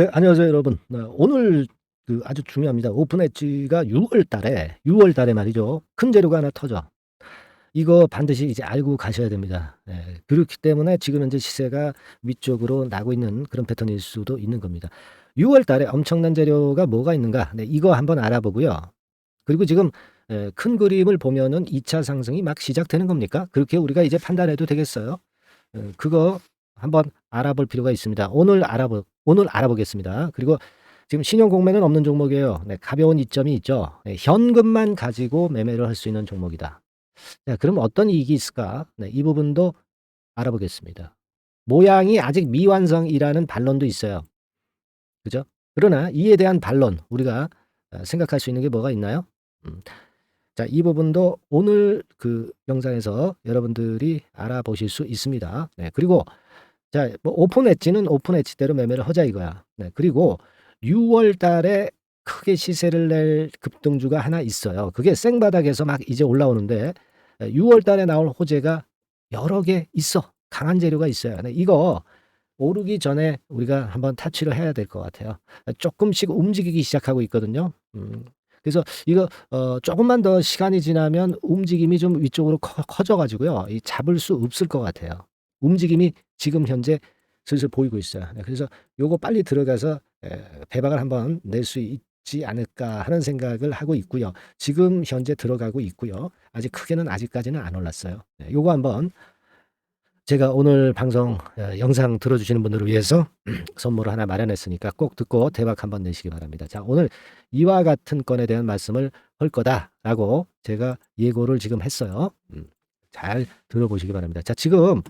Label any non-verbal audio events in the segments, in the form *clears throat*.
네, 안녕하세요, 여러분. 네, 오늘 그 아주 중요합니다. 오픈 엣지가 6월 달에, 6월 달에 말이죠. 큰 재료가 하나 터져. 이거 반드시 이제 알고 가셔야 됩니다. 예, 그렇기 때문에 지금 현재 시세가 위쪽으로 나고 있는 그런 패턴일 수도 있는 겁니다. 6월 달에 엄청난 재료가 뭐가 있는가? 네, 이거 한번 알아보고요. 그리고 지금 예, 큰 그림을 보면은 2차 상승이 막 시작되는 겁니까? 그렇게 우리가 이제 판단해도 되겠어요? 예, 그거 한번 알아볼 필요가 있습니다. 오늘 알아보 오늘 알아보겠습니다. 그리고 지금 신용 공매는 없는 종목이에요. 네, 가벼운 이점이 있죠. 네, 현금만 가지고 매매를 할 수 있는 종목이다. 자, 그럼 어떤 이익이 있을까? 네, 이 부분도 알아보겠습니다. 모양이 아직 미완성이라는 반론도 있어요. 그죠? 그러나 이에 대한 반론 우리가 어, 생각할 수 있는 게 뭐가 있나요? 음. 자, 이 부분도 오늘 그 영상에서 여러분들이 알아보실 수 있습니다. 네, 그리고 자, 뭐 오픈 엣지는 오픈 엣지대로 매매를 하자 이거야. 네, 그리고 6월 달에 크게 시세를 낼 급등주가 하나 있어요. 그게 생바닥에서 막 이제 올라오는데 6월 달에 나올 호재가 여러 개 있어. 강한 재료가 있어요. 네, 이거 오르기 전에 우리가 한번 타치를 해야 될 것 같아요. 조금씩 움직이기 시작하고 있거든요. 음, 그래서 이거 어, 조금만 더 시간이 지나면 움직임이 좀 위쪽으로 커, 져가지고요 잡을 수 없을 것 같아요. 움직임이 지금 현재 슬슬 보이고 있어요. 네, 그래서 요거 빨리 들어가서 배박을 한번 낼 수 있지 않을까 하는 생각을 하고 있고요. 지금 현재 들어가고 있고요. 아직 크게는 아직까지는 안 올랐어요. 네, 요거 한번 제가 오늘 방송 어, 영상 들어주시는 분들을 위해서 *clears throat* 선물을 하나 마련했으니까 꼭 듣고 대박 한번 내시기 바랍니다. 자, 오늘 이와 같은 건에 대한 말씀을 할 거다라고 제가 예고를 지금 했어요. 음, 잘 들어보시기 바랍니다. 자, 지금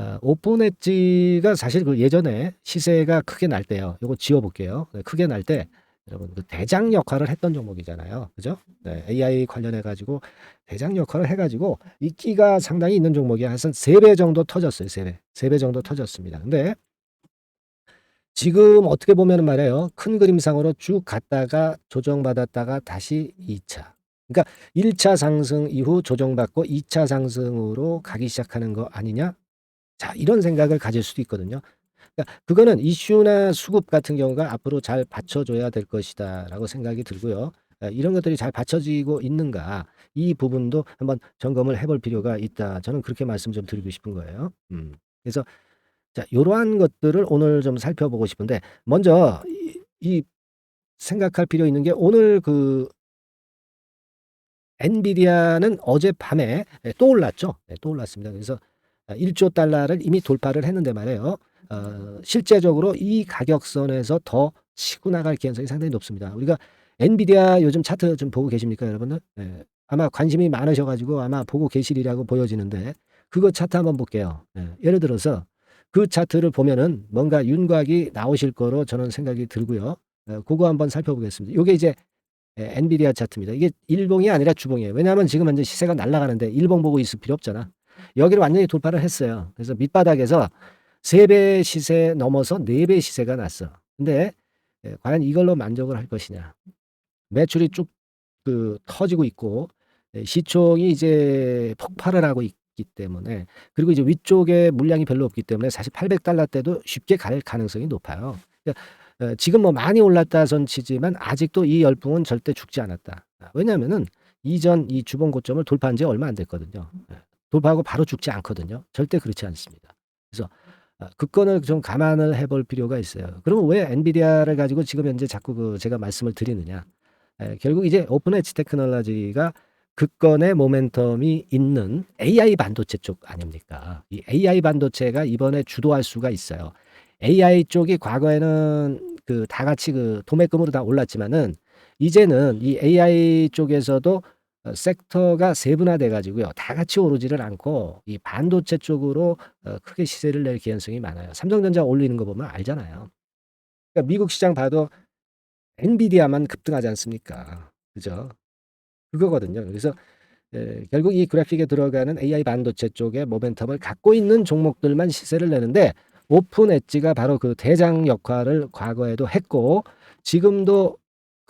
어, 오픈 엣지가 사실 그 예전에 시세가 크게 날 때요. 요거 지워 볼게요. 네, 크게 날 때 여러분 그 대장 역할을 했던 종목이잖아요. 그죠? 네, AI 관련해 가지고 대장 역할을 해 가지고 인기가 상당히 있는 종목이 한 3배 정도 터졌어요. 3배. 3배 정도 터졌습니다. 근데 지금 어떻게 보면은 말이에요. 큰 그림상으로 쭉 갔다가 조정받았다가 다시 2차. 그러니까 1차 상승 이후 조정받고 2차 상승으로 가기 시작하는 거 아니냐? 자, 이런 생각을 가질 수도 있거든요. 그러니까 그거는 이슈나 수급 같은 경우가 앞으로 잘 받쳐줘야 될 것이다라고 생각이 들고요. 아, 이런 것들이 잘 받쳐지고 있는가 이 부분도 한번 점검을 해볼 필요가 있다. 저는 그렇게 말씀 좀 드리고 싶은 거예요. 음. 그래서 자, 이러한 것들을 오늘 좀 살펴보고 싶은데 먼저 이, 이 생각할 필요 있는 게 오늘 그 엔비디아는 어젯밤에 또 올랐죠. 네, 또 올랐습니다. 그래서 1조 달러를 이미 돌파를 했는데 말이에요. 어, 실제적으로 이 가격선에서 더 치고 나갈 가능성이 상당히 높습니다. 우리가 엔비디아 요즘 차트 좀 보고 계십니까, 여러분들? 예, 아마 관심이 많으셔가지고 아마 보고 계시리라고 보여지는데 그거 차트 한번 볼게요. 예, 예를 들어서 그 차트를 보면은 뭔가 윤곽이 나오실 거로 저는 생각이 들고요. 예, 그거 한번 살펴보겠습니다. 이게 이제 예, 엔비디아 차트입니다. 이게 일봉이 아니라 주봉이에요. 왜냐하면 지금 현재 시세가 날아가는데 일봉 보고 있을 필요 없잖아. 여기를 완전히 돌파를 했어요. 그래서 밑바닥에서 3배 시세 넘어서 4배 시세가 났어. 근데 예, 과연 이걸로 만족을 할 것이냐. 매출이 쭉 그 터지고 있고 예, 시총이 이제 폭발을 하고 있기 때문에 그리고 이제 위쪽에 물량이 별로 없기 때문에 사실 800달러 때도 쉽게 갈 가능성이 높아요. 그러니까 어, 지금 뭐 많이 올랐다 선 치지만 아직도 이 열풍은 절대 죽지 않았다. 왜냐하면은 이전 이 주봉 고점을 돌파한 지 얼마 안 됐거든요. 예. 돌파하고 바로 죽지 않거든요. 절대 그렇지 않습니다. 그래서 아, 그 건을 좀 감안을 해볼 필요가 있어요. 그러면 왜 엔비디아를 가지고 지금 현재 자꾸 그 제가 말씀을 드리느냐? 에, 결국 이제 오픈 엣지 테크놀로지가 그 건의 모멘텀이 있는 AI 반도체 쪽 아닙니까? 이 AI 반도체가 이번에 주도할 수가 있어요. AI 쪽이 과거에는 그 다 같이 그 도매금으로 다 올랐지만은 이제는 이 AI 쪽에서도 어, 섹터가 세분화돼 가지고요. 다 같이 오르지를 않고 이 반도체 쪽으로 어, 크게 시세를 낼 가능성이 많아요. 삼성전자 올리는 거 보면 알잖아요. 그러니까 미국 시장 봐도 엔비디아만 급등하지 않습니까? 그죠? 그거거든요. 그래서 에, 결국 이 그래픽에 들어가는 AI 반도체 쪽의 모멘텀을 갖고 있는 종목들만 시세를 내는데 오픈 엣지가 바로 그 대장 역할을 과거에도 했고 지금도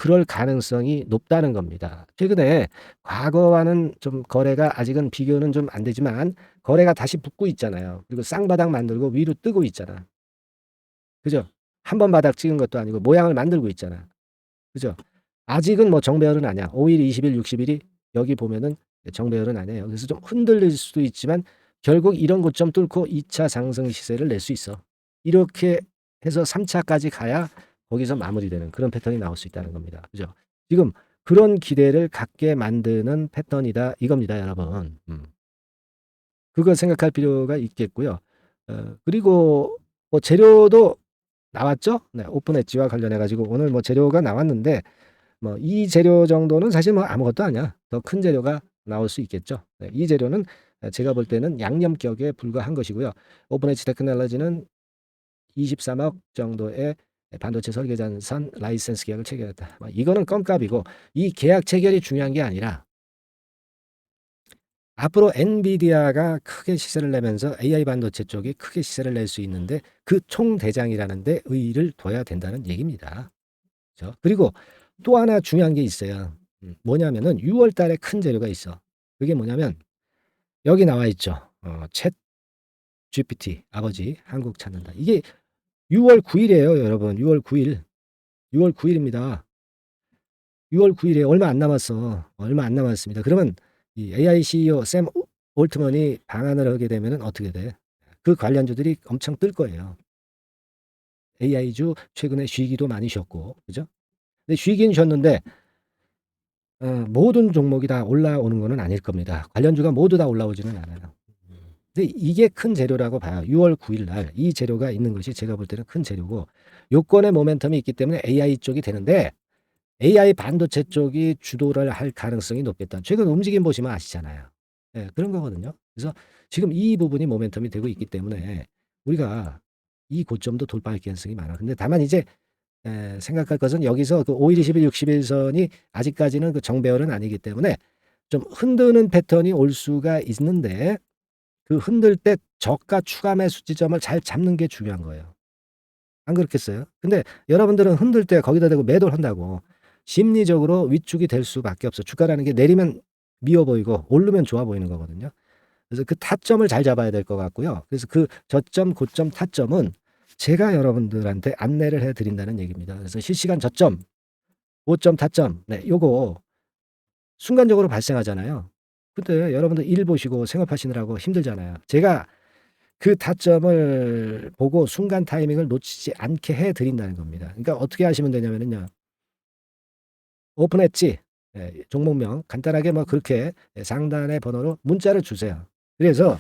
그럴 가능성이 높다는 겁니다. 최근에 과거와는 좀 거래가 아직은 비교는 좀 안 되지만 거래가 다시 붙고 있잖아요. 그리고 쌍바닥 만들고 위로 뜨고 있잖아. 그죠? 한 번 바닥 찍은 것도 아니고 모양을 만들고 있잖아. 그죠? 아직은 뭐 정배열은 아니야. 5일, 20일, 60일이 여기 보면은 정배열은 아니에요. 그래서 좀 흔들릴 수도 있지만 결국 이런 고점 뚫고 2차 상승 시세를 낼 수 있어. 이렇게 해서 3차까지 가야 거기서 마무리되는 그런 패턴이 나올 수 있다는 겁니다. 그죠? 지금 그런 기대를 갖게 만드는 패턴이다 이겁니다, 여러분. 음. 그걸 생각할 필요가 있겠고요. 어, 그리고 뭐 재료도 나왔죠? 네, 오픈 엣지와 관련해 가지고 오늘 뭐 재료가 나왔는데 뭐 이 재료 정도는 사실 뭐 아무것도 아니야. 더 큰 재료가 나올 수 있겠죠. 네, 이 재료는 제가 볼 때는 양념격에 불과한 것이고요. 오픈 엣지 테크놀로지는 23억 정도의 반도체 설계자산 라이센스 계약을 체결했다. 뭐 이거는 껌값이고 이 계약 체결이 중요한 게 아니라 앞으로 엔비디아가 크게 시세를 내면서 AI 반도체 쪽이 크게 시세를 낼 수 있는데 그 총대장이라는 데 의의를 둬야 된다는 얘기입니다. 그렇죠? 그리고 또 하나 중요한 게 있어요. 음, 뭐냐면은 6월 달에 큰 재료가 있어. 그게 뭐냐면 여기 나와 있죠. 어, 챗 GPT 아버지 한국 찾는다. 이게 6월 9일이에요, 여러분. 6월 9일. 6월 9일입니다. 6월 9일에 얼마 안 남았어. 얼마 안 남았습니다. 그러면 이 AI CEO 샘 올트먼이 방한을 하게 되면 어떻게 돼? 그 관련주들이 엄청 뜰 거예요. AI주 최근에 쉬기도 많이 쉬었고, 그죠? 근데 쉬긴 쉬었는데, 어, 모든 종목이 다 올라오는 것은 아닐 겁니다. 관련주가 모두 다 올라오지는 않아요. 이게 큰 재료라고 봐요. 6월 9일 날 이 재료가 있는 것이 제가 볼 때는 큰 재료고 요건의 모멘텀이 있기 때문에 AI 쪽이 되는데 AI 반도체 쪽이 주도를 할 가능성이 높겠다. 최근 움직임 보시면 아시잖아요. 예, 그런 거거든요. 그래서 지금 이 부분이 모멘텀이 되고 있기 때문에 우리가 이 고점도 돌파할 가능성이 많아. 근데 다만 이제 에, 생각할 것은 여기서 그 5일, 20일, 60일 선이 아직까지는 그 정배열은 아니기 때문에 좀 흔드는 패턴이 올 수가 있는데 그 흔들 때 저가 추가 매수 지점을 잘 잡는 게 중요한 거예요. 안 그렇겠어요? 근데 여러분들은 흔들 때 거기다 대고 매도를 한다고 심리적으로 위축이 될 수밖에 없어. 주가라는 게 내리면 미워 보이고 오르면 좋아 보이는 거거든요. 그래서 그 타점을 잘 잡아야 될 것 같고요. 그래서 그 저점, 고점, 타점은 제가 여러분들한테 안내를 해 드린다는 얘기입니다. 그래서 실시간 저점, 고점, 타점, 네, 요거 순간적으로 발생하잖아요. 근데 여러분들 일 보시고 생업하시느라고 힘들잖아요. 제가 그 타점을 보고 순간 타이밍을 놓치지 않게 해 드린다는 겁니다. 그러니까 어떻게 하시면 되냐면요. 오픈 엣지 예, 종목명 간단하게 뭐 그렇게 상단의 번호로 문자를 주세요. 그래서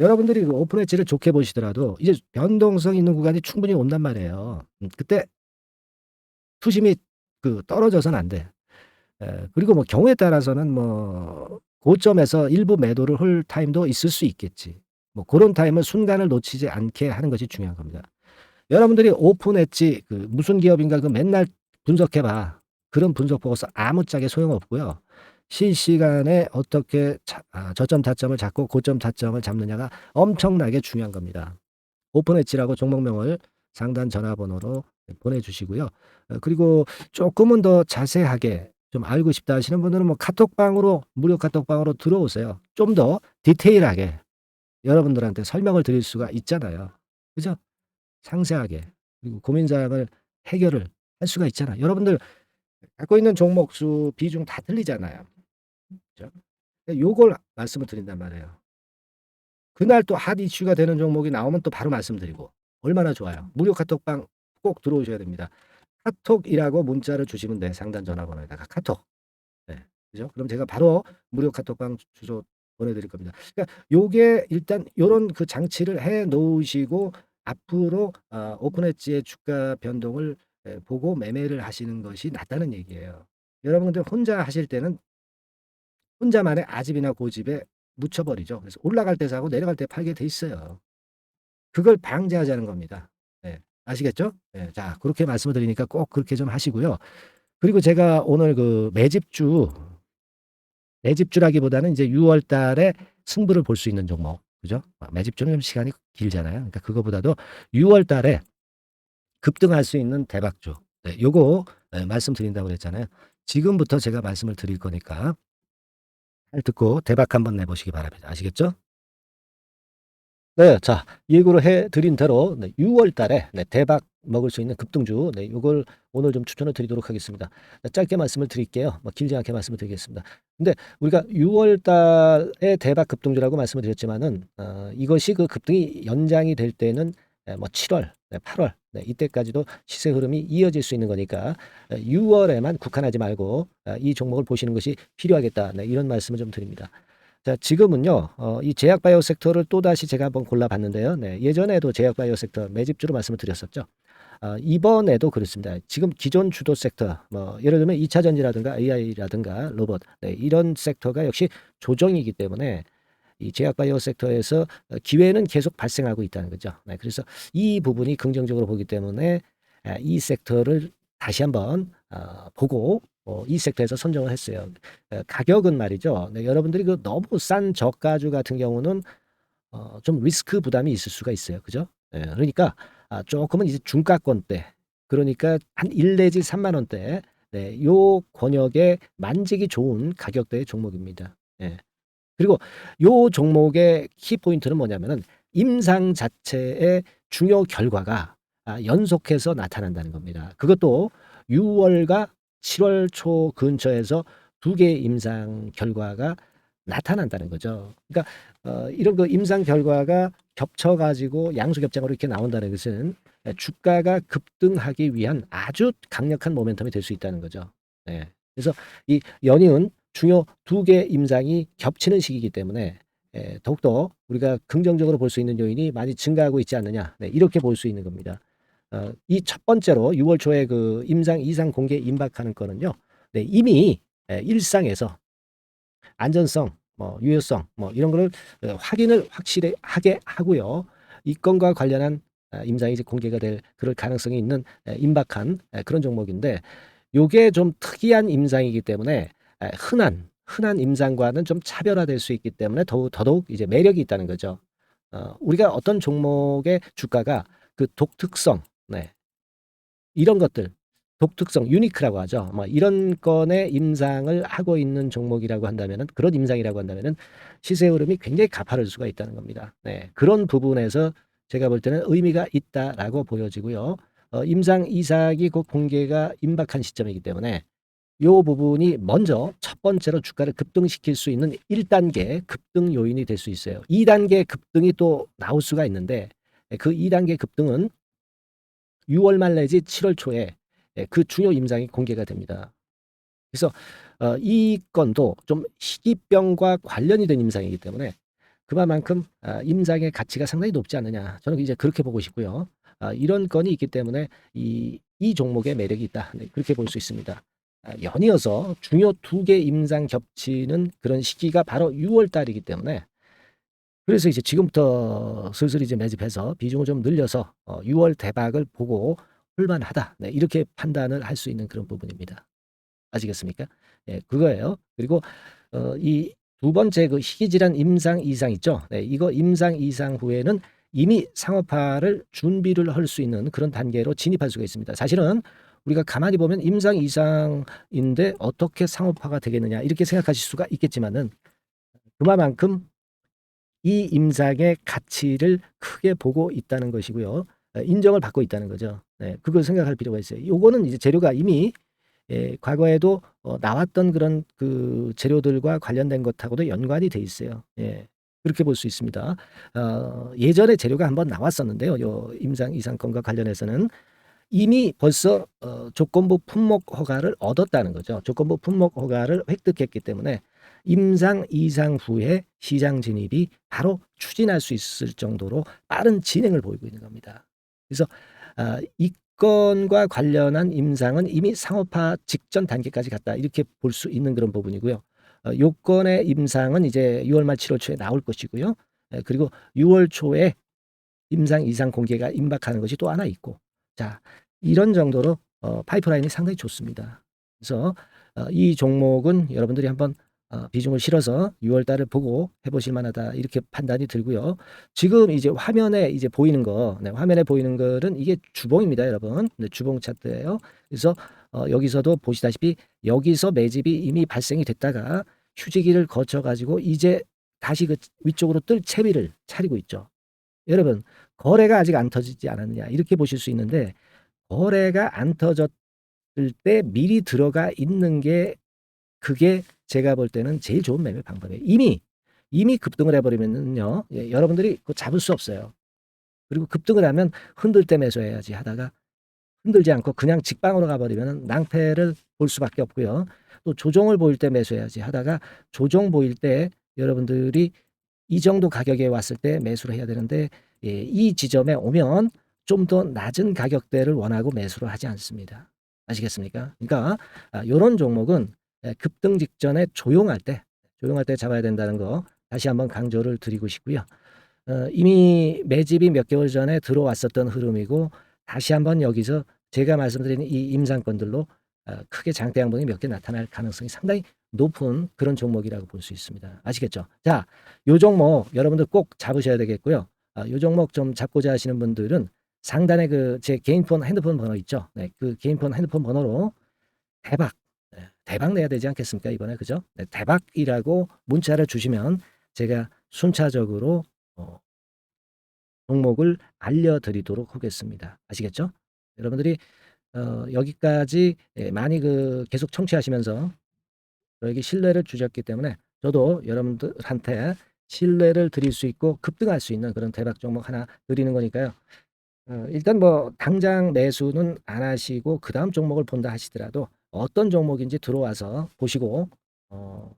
여러분들이 그 오픈 엣지를 좋게 보시더라도 이제 변동성 있는 구간이 충분히 온단 말이에요. 음, 그때 투심이 그 떨어져서는 안 돼. 에, 그리고 뭐 경우에 따라서는 뭐 고점에서 일부 매도를 할 타임도 있을 수 있겠지. 뭐 그런 타임을 순간을 놓치지 않게 하는 것이 중요한 겁니다. 여러분들이 오픈 엣지 그 무슨 기업인가 그 맨날 분석해 봐. 그런 분석 보고서 아무짝에 소용없고요. 실시간에 어떻게 자, 아, 저점 타점을 잡고 고점 타점을 잡느냐가 엄청나게 중요한 겁니다. 오픈 엣지라고 종목명을 상단 전화번호로 보내주시고요. 어, 그리고 조금은 더 자세하게 좀 알고 싶다 하시는 분들은 뭐 카톡방으로 무료 카톡방으로 들어오세요. 좀 더 디테일하게 여러분들한테 설명을 드릴 수가 있잖아요. 그죠? 상세하게 그리고 고민 사항을 해결을 할 수가 있잖아요. 여러분들 갖고 있는 종목 수 비중 다 틀리잖아요. 그죠? 요걸 말씀을 드린단 말이에요. 그날 또 핫 이슈가 되는 종목이 나오면 또 바로 말씀드리고 얼마나 좋아요. 무료 카톡방 꼭 들어오셔야 됩니다. 카톡이라고 문자를 주시면 돼. 상단 전화번호에다가 카톡. 네. 그죠? 그럼 제가 바로 무료 카톡방 주소 보내드릴 겁니다. 그러니까 요게 일단 요런 그 장치를 해 놓으시고 앞으로 어, 오픈 엣지의 주가 변동을 에, 보고 매매를 하시는 것이 낫다는 얘기예요. 여러분들 혼자 하실 때는 혼자만의 아집이나 고집에 묻혀버리죠. 그래서 올라갈 때 사고 내려갈 때 팔게 돼 있어요. 그걸 방지하자는 겁니다. 네. 아시겠죠? 네. 자, 그렇게 말씀을 드리니까 꼭 그렇게 좀 하시고요. 그리고 제가 오늘 그 매집주, 매집주라기보다는 이제 6월 달에 승부를 볼 수 있는 종목. 그죠? 매집주는 좀 시간이 길잖아요. 그러니까 그거보다도 6월 달에 급등할 수 있는 대박주. 네, 요거 네, 말씀드린다고 그랬잖아요. 지금부터 제가 말씀을 드릴 거니까 잘 듣고 대박 한번 내보시기 바랍니다. 아시겠죠? 네, 자, 예고를 해 드린 대로 네, 6월 달에 네, 대박 먹을 수 있는 급등주, 네, 요걸 오늘 좀 추천을 드리도록 하겠습니다. 네, 짧게 말씀을 드릴게요. 뭐 길지 않게 말씀을 드리겠습니다. 근데 우리가 6월 달에 대박 급등주라고 말씀을 드렸지만은 어, 이것이 그 급등이 연장이 될 때는 네, 뭐 7월, 네, 8월, 네, 이때까지도 시세 흐름이 이어질 수 있는 거니까 6월에만 국한하지 말고 아, 이 종목을 보시는 것이 필요하겠다. 네, 이런 말씀을 좀 드립니다. 자, 지금은요, 어, 이 제약 바이오 섹터를 또다시 제가 한번 골라봤는데요. 네, 예전에도 제약 바이오 섹터 매집주로 말씀을 드렸었죠. 아, 이번에도 그렇습니다. 지금 기존 주도 섹터, 뭐, 예를 들면 2차 전지라든가 AI라든가 로봇, 네, 이런 섹터가 역시 조정이기 때문에 이 제약 바이오 섹터에서 기회는 계속 발생하고 있다는 거죠. 네, 그래서 이 부분이 긍정적으로 보기 때문에 아, 이 섹터를 다시 한번 어, 보고 어, 이 섹터에서 선정을 했어요. 어, 가격은 말이죠. 네, 여러분들이 그 너무 싼 저가주 같은 경우는 어, 좀 리스크 부담이 있을 수가 있어요. 그죠? 예, 그러니까 아, 조금은 이제 중가권대 그러니까 한1 내지 3만 원대 네, 요 권역에 만지기 좋은 가격대의 종목입니다. 예. 그리고 요 종목의 키포인트는 뭐냐면은 임상 자체의 중요 결과가 아, 연속해서 나타난다는 겁니다. 그것도 6월과 7월 초 근처에서 두 개의 임상 결과가 나타난다는 거죠. 그러니까 어, 이런 그 임상 결과가 겹쳐가지고 양수겹장으로 이렇게 나온다는 것은 주가가 급등하기 위한 아주 강력한 모멘텀이 될 수 있다는 거죠. 예. 그래서 이 연이은 중요 두 개 임상이 겹치는 시기이기 때문에 예, 더욱더 우리가 긍정적으로 볼 수 있는 요인이 많이 증가하고 있지 않느냐 네, 이렇게 볼 수 있는 겁니다. 어, 이 첫 번째로 6월 초에 그 임상 이상 공개 임박하는 거는요. 네, 이미 예, 일상에서 안전성, 뭐 유효성, 뭐 이런 거를 어, 확인을 확실히 하게 하고요. 이 건과 관련한 아, 임상이 이제 공개가 될 그럴 가능성이 있는 에, 임박한 에, 그런 종목인데 요게 좀 특이한 임상이기 때문에 에, 흔한 흔한 임상과는 좀 차별화될 수 있기 때문에 더욱 더더욱 이제 매력이 있다는 거죠. 어, 우리가 어떤 종목의 주가가 그 독특성, 네. 이런 것들 독특성, 유니크라고 하죠. 뭐 이런 건의 임상을 하고 있는 종목이라고 한다면은 그런 임상이라고 한다면은 시세 흐름이 굉장히 가파를 수가 있다는 겁니다. 네. 그런 부분에서 제가 볼 때는 의미가 있다라고 보여지고요. 어, 임상 이삭이 곧 공개가 임박한 시점이기 때문에 요 부분이 먼저 첫 번째로 주가를 급등시킬 수 있는 1단계 급등 요인이 될 수 있어요. 2단계 급등이 또 나올 수가 있는데 그 2단계 급등은 6월 말 내지 7월 초에 그 중요 임상이 공개가 됩니다. 그래서 어, 이 건도 좀 희귀병과 관련이 된 임상이기 때문에 그만큼 아, 임상의 가치가 상당히 높지 않느냐. 저는 이제 그렇게 보고 싶고요. 아, 이런 건이 있기 때문에 이, 이 종목의 매력이 있다. 네, 그렇게 볼 수 있습니다. 아, 연이어서 중요 두 개 임상 겹치는 그런 시기가 바로 6월 달이기 때문에 그래서 이제 지금부터 슬슬 이제 매집해서 비중을 좀 늘려서 어, 6월 대박을 보고 할만하다. 네, 이렇게 판단을 할 수 있는 그런 부분입니다. 아시겠습니까? 예, 그거예요. 그리고 어, 이 두 번째 그 희귀질환 임상 이상 있죠. 네, 이거 임상 이상 후에는 이미 상업화를 준비를 할 수 있는 그런 단계로 진입할 수가 있습니다. 사실은 우리가 가만히 보면 임상 이상인데 어떻게 상업화가 되겠느냐 이렇게 생각하실 수가 있겠지만은 그만큼 이 임상의 가치를 크게 보고 있다는 것이고요. 인정을 받고 있다는 거죠. 네, 그걸 생각할 필요가 있어요. 요거는 이제 재료가 이미 예, 과거에도 어, 나왔던 그런 그 재료들과 관련된 것하고도 연관이 돼 있어요. 예. 그렇게 볼 수 있습니다. 어, 예전에 재료가 한번 나왔었는데요. 요 임상 이상권과 관련해서는 이미 벌써 어, 조건부 품목 허가를 얻었다는 거죠. 조건부 품목 허가를 획득했기 때문에 임상 이상 후에 시장 진입이 바로 추진할 수 있을 정도로 빠른 진행을 보이고 있는 겁니다. 그래서 아, 이 건과 관련한 임상은 이미 상업화 직전 단계까지 갔다 이렇게 볼 수 있는 그런 부분이고요. 어, 요건의 임상은 이제 6월 말 7월 초에 나올 것이고요. 에, 그리고 6월 초에 임상 이상 공개가 임박하는 것이 또 하나 있고 자 이런 정도로 어, 파이프라인이 상당히 좋습니다. 그래서 어, 이 종목은 여러분들이 한번 어, 비중을 실어서 6월 달을 보고 해보실 만하다 이렇게 판단이 들고요. 지금 이제 화면에 이제 보이는 거, 네, 화면에 보이는 거는 이게 주봉입니다, 여러분. 네, 주봉 차트예요. 그래서 어, 여기서도 보시다시피 여기서 매집이 이미 발생이 됐다가 휴지기를 거쳐 가지고 이제 다시 그 위쪽으로 뜰 채비를 차리고 있죠. 여러분 거래가 아직 안 터지지 않았느냐 이렇게 보실 수 있는데 거래가 안 터졌을 때 미리 들어가 있는 게 그게 제가 볼 때는 제일 좋은 매매 방법이에요. 이미 이미 급등을 해버리면요 예, 여러분들이 그거 잡을 수 없어요. 그리고 급등을 하면 흔들 때 매수해야지 하다가 흔들지 않고 그냥 직방으로 가버리면 낭패를 볼 수밖에 없고요. 또 조정을 보일 때 매수해야지 하다가 조정 보일 때 여러분들이 이 정도 가격에 왔을 때 매수를 해야 되는데 예, 이 지점에 오면 좀 더 낮은 가격대를 원하고 매수를 하지 않습니다. 아시겠습니까? 그러니까 이런 종목은 예, 급등 직전에 조용할 때 조용할 때 잡아야 된다는 거 다시 한번 강조를 드리고 싶고요. 어, 이미 매집이 몇 개월 전에 들어왔었던 흐름이고 다시 한번 여기서 제가 말씀드린 이 임상권들로 어, 크게 장대 양봉이 몇 개 나타날 가능성이 상당히 높은 그런 종목이라고 볼 수 있습니다. 아시겠죠? 자, 요 종목 여러분들 꼭 잡으셔야 되겠고요. 아, 요 종목 좀 잡고자 하시는 분들은 상단에 그 제 개인폰 핸드폰 번호 있죠? 네, 그 개인폰 핸드폰 번호로 대박 네, 대박 내야 되지 않겠습니까 이번에 그죠? 네, 대박이라고 문자를 주시면 제가 순차적으로 어, 종목을 알려드리도록 하겠습니다. 아시겠죠? 여러분들이 어, 여기까지 예, 많이 그 계속 청취하시면서 저에게 신뢰를 주셨기 때문에 저도 여러분들한테 신뢰를 드릴 수 있고 급등할 수 있는 그런 대박 종목 하나 드리는 거니까요. 어, 일단 뭐 당장 매수는 안 하시고 그 다음 종목을 본다 하시더라도 어떤 종목인지 들어와서 보시고 어,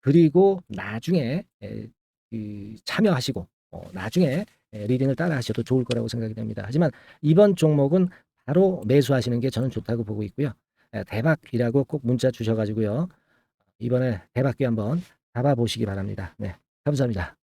그리고 나중에 에, 그 참여하시고 어, 나중에 에, 리딩을 따라 하셔도 좋을 거라고 생각이 됩니다. 하지만 이번 종목은 바로 매수하시는 게 저는 좋다고 보고 있고요. 에, 대박이라고 꼭 문자 주셔가지고요. 이번에 대박기 한번 잡아보시기 바랍니다. 네, 감사합니다.